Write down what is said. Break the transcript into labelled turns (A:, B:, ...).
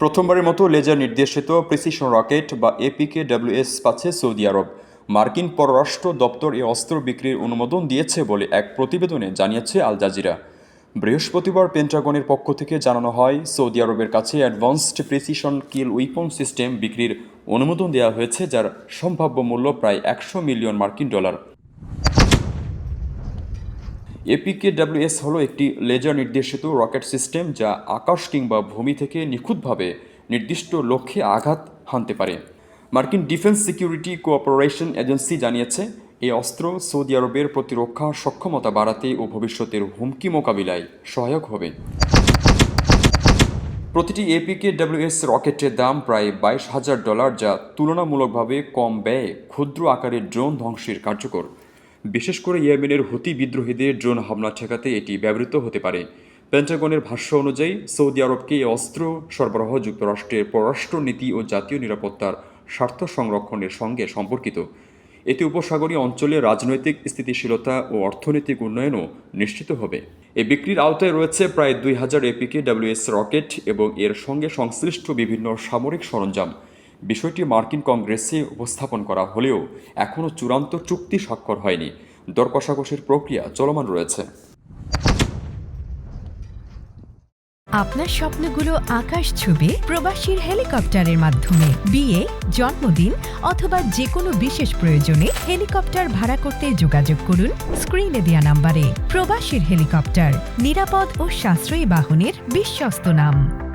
A: প্রথমবারের মতো লেজার নির্দেশিত প্রিসিশন রকেট বা এপিকে ডাব্লিউএস পাচ্ছে সৌদি আরব। মার্কিন পররাষ্ট্র দপ্তর এই অস্ত্র বিক্রির অনুমোদন দিয়েছে বলে এক প্রতিবেদনে জানিয়েছে আল জাজিরা। বৃহস্পতিবার পেন্টাগনের পক্ষ থেকে জানানো হয়, সৌদি আরবের কাছে advanced precision kill weapon system বিক্রির অনুমোদন দেওয়া হয়েছে, যার সম্ভাব্য মূল্য প্রায় একশো মিলিয়ন মার্কিন ডলার। এপিকে ডাব্লিউএস হলো একটি লেজার নির্দেশিত রকেট সিস্টেম যা আকাশ কিংবা ভূমি থেকে নিখুঁতভাবে নির্দিষ্ট লক্ষ্যে আঘাত হানতে পারে। মার্কিন ডিফেন্স সিকিউরিটি কোঅপারেশন এজেন্সি জানিয়েছে, এই অস্ত্র সৌদি আরবের প্রতিরক্ষা সক্ষমতা বাড়াতে ও ভবিষ্যতের হুমকি মোকাবিলায় সহায়ক হবে। প্রতিটি এপিকে ডাব্লিউএস রকেটের দাম প্রায় বাইশ হাজার ডলার, যা তুলনামূলকভাবে কম ব্যয়ে ক্ষুদ্র আকারের ড্রোন ধ্বংসের কার্যকর। বিশেষ করে ইয়েমেনের হুতি বিদ্রোহীদের ড্রোন হামলা ঠেকাতে এটি ব্যবহৃত হতে পারে। পেন্টাগনের ভাষ্য অনুযায়ী, সৌদি আরবকে অস্ত্র সরবরাহ যুক্তরাষ্ট্রের পররাষ্ট্রনীতি ও জাতীয় নিরাপত্তার স্বার্থ সংরক্ষণের সঙ্গে সম্পর্কিত। এতে উপসাগরীয় অঞ্চলে রাজনৈতিক স্থিতিশীলতা ও অর্থনৈতিক উন্নয়নও নিশ্চিত হবে। এই বিক্রির আওতায় রয়েছে প্রায় দুই হাজার এপিকে ডাব্লিউএস রকেট এবং এর সঙ্গে সংশ্লিষ্ট বিভিন্ন সামরিক সরঞ্জাম। বিষয়টি মার্কিন কংগ্রেসে উপস্থাপন করা হলেও এখনও চূড়ান্ত চুক্তি স্বাক্ষর হয়নি। দর কষাকষির প্রক্রিয়া চলমান রয়েছে।
B: আপনার স্বপ্নগুলো আকাশ ছুবে প্রবাসীর হেলিকপ্টারের মাধ্যমে। বিয়ে, জন্মদিন অথবা যে কোনো বিশেষ প্রয়োজনে হেলিকপ্টার ভাড়া করতে যোগাযোগ করুন স্ক্রিনে দেওয়া নাম্বারে। প্রবাসীর হেলিকপ্টার, নিরাপদ ও সাশ্রয়ী বাহনের বিশ্বস্ত নাম।